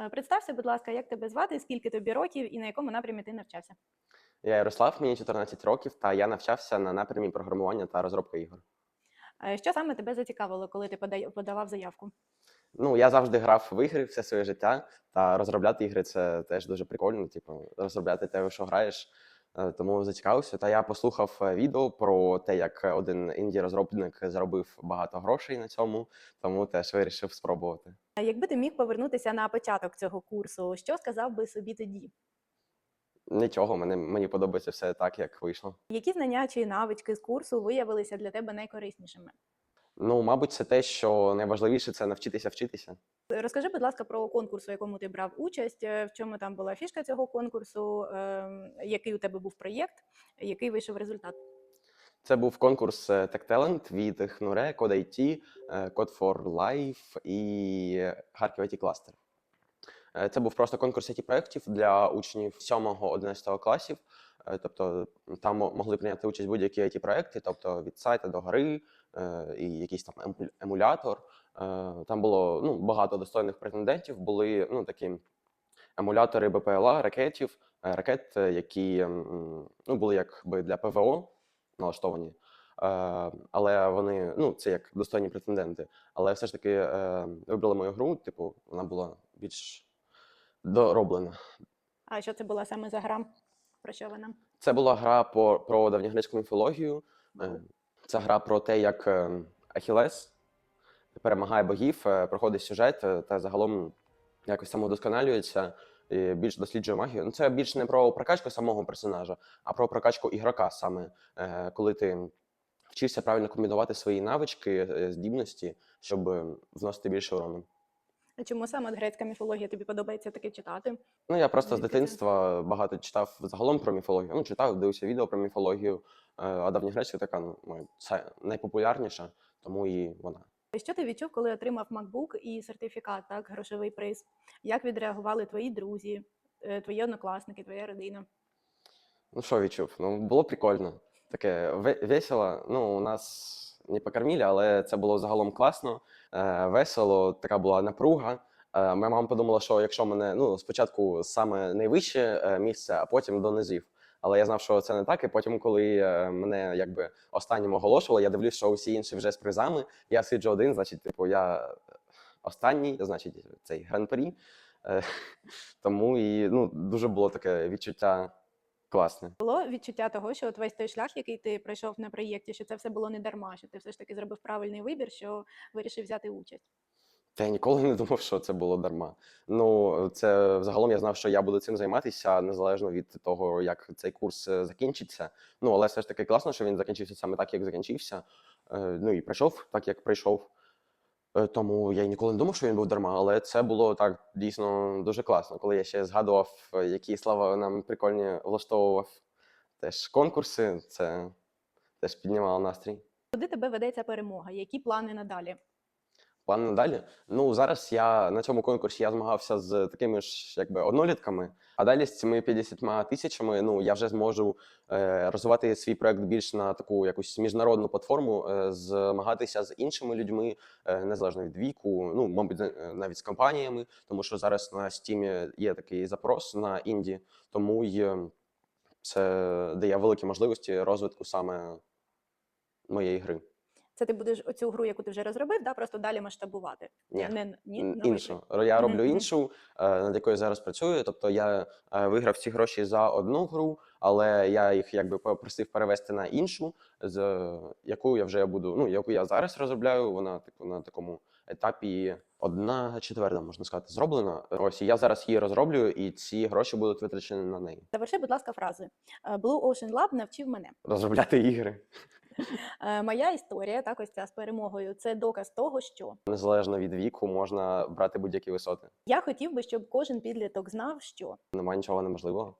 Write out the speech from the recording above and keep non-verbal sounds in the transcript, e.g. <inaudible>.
Е, Представся, будь ласка, як тебе звати, скільки тобі років і на якому напрямі ти навчався? Я Ярослав, мені 14 років, та я навчався на напрямі програмування та розробки ігор. Е, Що саме тебе зацікавило, коли ти подавав заявку? Ну, я завжди грав в ігри все своє життя, та розробляти ігри це теж дуже прикольно. Типу, розробляти те, що граєш. Е, Тому зацікавився. Та я послухав е, відео про те, як один інді-розробник заробив багато грошей на цьому, тому теж вирішив спробувати. А Якби ти міг повернутися на початок цього курсу, що сказав би собі тоді? Нічого, мені, мені подобається все так, як вийшло. Які знання чи навички з курсу виявилися для тебе найкориснішими? Ну, мабуть, це те, що найважливіше це навчитися вчитися. Розкажи, будь ласка, про конкурс, у якому ти брав участь, е, в чому там була фішка цього конкурсу, ем, який у тебе був проєкт, який вийшов результат. Це був конкурс е, Tech Talent від Хнуре, Code IT, Code for Life і Харків IT Cluster. Е, Це був просто конкурс it проєктів для учнів 7-11 класів. Е, Тобто там могли прийняти участь будь-які it проєкти, тобто від сайта до гри е, і якийсь там емулятор. Е, Там було ну, багато достойних претендентів. Були ну, такі емулятори БПЛА, ракетів, ракет, які ну, були якби для ПВО налаштовані. Але вони, ну, це як достойні претенденти. Але все ж таки е, вибрали мою гру, типу, вона була більш дороблена. А що це була саме за гра? Про що вона? Це була гра по, про давньогрецьку міфологію. Це гра про те, як е, Ахілес перемагає богів, е, проходить сюжет е, та загалом якось самовдосконалюється і більш досліджує магію. Ну, це більш не про прокачку самого персонажа, а про прокачку ігрока саме, коли ти вчишся правильно комбінувати свої навички, здібності, щоб вносити більше урону. А Чому саме грецька міфологія тобі подобається таке читати? Ну, я просто з Звідки це? дитинства багато читав загалом про міфологію. Ну, читав, дивився відео про міфологію. е, А давньогрецька така ну, моя- це найпопулярніша, тому і вона. Що ти відчув, коли отримав MacBook і сертифікат, так, грошовий приз? Як відреагували твої друзі, е, твої однокласники, твоя родина? Ну, що відчув? Ну, було прикольно. Таке ве- весело. Ну, у нас не покормили, але це було загалом класно, е, весело, така була напруга. Е, Моя мама подумала, що якщо мене ну, спочатку саме найвище е, місце, а потім до низів. Але я знав, що це не так. І потім, коли мене якби останнім оголошували, я дивлюсь, що усі інші вже з призами. Я сиджу один, значить, типу, я останній, значить, цей гран-прі. <laughs> Тому і ну, дуже було таке відчуття класне. Було відчуття того, що от весь той шлях, який ти пройшов на проєкті, що це все було не дарма, що ти все ж таки зробив правильний вибір, що вирішив взяти участь. Та я ніколи не думав, що це було дарма. Ну, це взагалом я знав, що я буду цим займатися незалежно від того, як цей курс е, закінчиться. Ну, але все ж таки класно, що він закінчився саме так, як закінчився. Е, Ну і прийшов так, як прийшов. Е, Тому я й ніколи не думав, що він був дарма, але це було так дійсно дуже класно. Коли я ще згадував, е, які слава нам прикольні влаштовував теж конкурси, це теж піднімало настрій. Куди тебе ведеться перемога? Які плани надалі? План надалі. Ну зараз я на цьому конкурсі я змагався з такими ж якби однолітками. А далі з цими 50 тисячами ну я вже зможу е, розвивати свій проект більш на таку якусь міжнародну платформу, е, змагатися з іншими людьми, е, незалежно від віку, ну мабуть, е, навіть з компаніями, тому що зараз на Steam є такий запрос на інді, тому й е, це дає великі можливості розвитку саме моєї гри. Це ти будеш оцю гру, яку ти вже розробив, да, просто далі масштабувати. Ні. Не, ні, іншу. Я роблю іншу, е, над якою зараз працюю. Тобто я е, виграв ці гроші за одну гру, але я їх якби попросив перевести на іншу, з е, яку я вже буду, ну яку я зараз розробляю. Вона типу на такому етапі одна четверта, можна сказати, зроблена. Ось я зараз її розроблюю, і ці гроші будуть витрачені на неї. Заверши, будь ласка, фрази. Blue Ocean Lab навчив мене. Розробляти ігри <laughs> Моя історія, так ось ця з перемогою, це доказ того, що незалежно від віку, можна брати будь-які висоти. я хотів би, щоб кожен підліток знав, що Немає нічого неможливого.